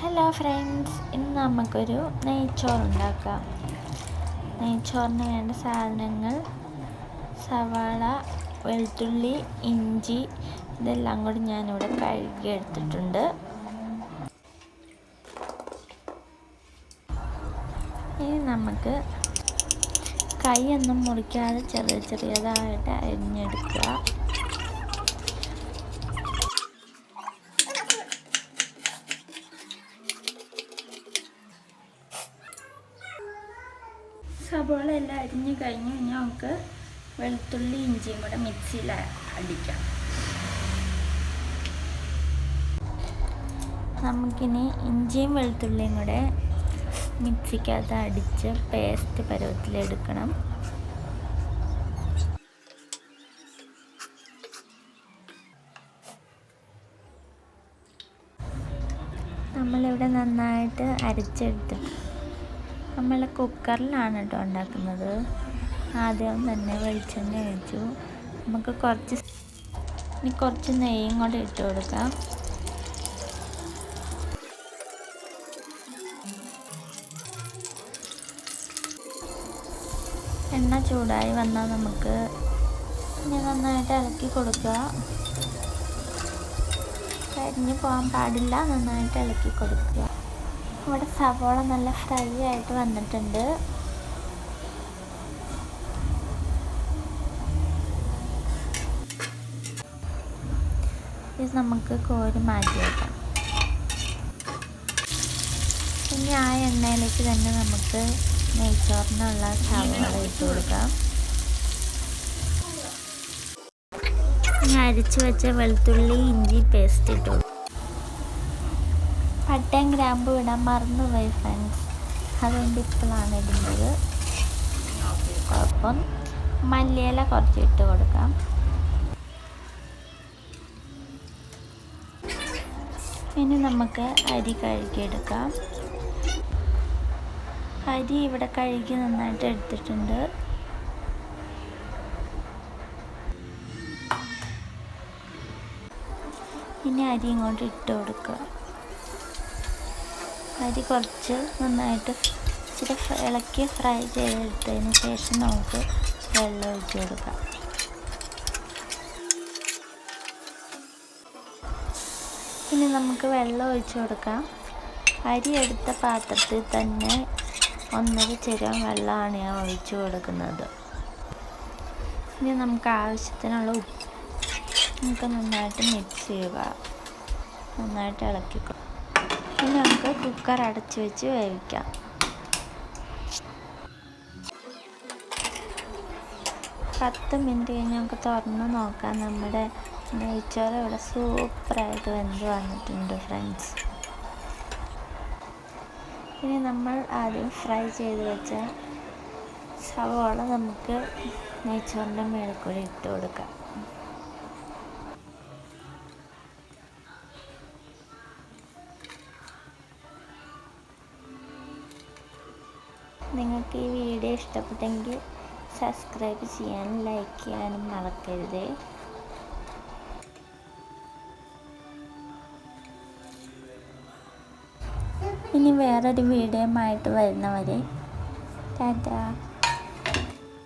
Hello friends ഇന്ന് നമുക്കൊരു നെയ്ച്ചോറുണ്ടാക്കാം. നെയ്ച്ചോറിന് വേണ്ട സാധനങ്ങൾ സവാള വെളുത്തുള്ളി ഇഞ്ചി ഇതെല്ലാം കൂടി ഞാനിവിടെ കഴുകി എടുത്തിട്ടുണ്ട് ഇനി നമുക്ക് കൈയൊന്നും മുറിക്കാതെ ചെറിയ ചെറിയതായിട്ട് അരിഞ്ഞെടുക്കുക സബോള എല്ലാം അരിഞ്ഞ് കഴിഞ്ഞ് കഴിഞ്ഞാൽ നമുക്ക് വെളുത്തുള്ളി ഇഞ്ചിയും കൂടെ മിക്സിയിൽ അടിക്കാം. നമുക്കിനി ഇഞ്ചിയും വെളുത്തുള്ളിയും കൂടെ മിക്സിക്കകത്ത് അടിച്ച് പേസ്റ്റ് പരുവത്തിലെടുക്കണം നമ്മളിവിടെ നന്നായിട്ട് അരച്ചെടുത്തിട്ട് നമ്മൾ കുക്കറിലാണ് കേട്ടോ ഉണ്ടാക്കുന്നത്. ആദ്യം തന്നെ വെളിച്ചെണ്ണ ഒഴിച്ചു. നമുക്ക് കുറച്ച് ഇനി കുറച്ച് നെയ്യും കൂടെ ഇട്ട് കൊടുക്കാം. എണ്ണ ചൂടായി വന്നാൽ നമുക്ക് ഇനി നന്നായിട്ട് ഇളക്കി കൊടുക്കുക. കരിഞ്ഞു പോകാൻ പാടില്ല നന്നായിട്ട് ഇളക്കി കൊടുക്കുക. ഇവിടെ സവോള നല്ല ഫ്രൈ ആയിട്ട് വന്നിട്ടുണ്ട്. ഇത് നമുക്ക് കോരി മാറ്റി വെക്കാം. ഇനി ആ എണ്ണയിലേക്ക് തന്നെ നമുക്ക് നെയ്ച്ചോറിനുള്ള സവോള ഇട്ട് കൊടുക്കാം. അരിച്ചു വെച്ച വെളുത്തുള്ളി ഇഞ്ചി പേസ്റ്റ് ഇട്ട് പട്ടയും ഗ്രാമ്പും ഇടാൻ മറന്നുപോയി ഫ്രണ്ട്സ് അതുകൊണ്ട് ഇപ്പോഴാണ് ഇടുന്നത്. കുഴപ്പം മല്ലിയില കുറച്ച് ഇട്ട് കൊടുക്കാം. ഇനി നമുക്ക് അരി കഴുകിയെടുക്കാം. അരി ഇവിടെ കഴുകി നന്നായിട്ട് എടുത്തിട്ടുണ്ട്. ഇനി അരി ഇങ്ങോട്ട് ഇട്ട് കൊടുക്കുക. അരി കുറച്ച് നന്നായിട്ട് ഇച്ചിരി ഇളക്കി ഫ്രൈ ചെയ്തെടുത്തതിന് ശേഷം നമുക്ക് വെള്ളം ഒഴിച്ചു കൊടുക്കാം. ഇനി നമുക്ക് വെള്ളം ഒഴിച്ചു കൊടുക്കാം. അരി എടുത്ത പാത്രത്തിൽ തന്നെ ഒന്നര ചെറിയ വെള്ളമാണ് ഞാൻ ഒഴിച്ചു കൊടുക്കുന്നത്. ഇനി നമുക്ക് ആവശ്യത്തിനുള്ള ഉപ്പ് നമുക്ക് നന്നായിട്ട് മിക്സ് ചെയ്യുക. നന്നായിട്ട് ഇളക്കി ഇനി നമുക്ക് കുക്കർ അടച്ചു വെച്ച് വേവിക്കാം. പത്ത് മിനിറ്റ് കഴിഞ്ഞ് നമുക്ക് തുറന്ന് നോക്കാം. നമ്മുടെ നെയ്ച്ചോറ് ഇവിടെ സൂപ്പറായിട്ട് വെന്ത് വന്നിട്ടുണ്ട് ഫ്രണ്ട്സ് ഇനി നമ്മൾ ആദ്യം ഫ്രൈ ചെയ്ത് വെച്ച സവോള നമുക്ക് നെയ്ച്ചോറിന്റെ മേളിൽ കൂടി ഇട്ട് കൊടുക്കാം. നിങ്ങൾക്ക് ഈ വീഡിയോ ഇഷ്ടപ്പെട്ടെങ്കിൽ സബ്സ്ക്രൈബ് ചെയ്യാനും ലൈക്ക് ചെയ്യാനും മറക്കരുത്. ഇനി വേറൊരു വീഡിയോ ആയിട്ട് വരുന്നവരെ. ടാറ്റാ.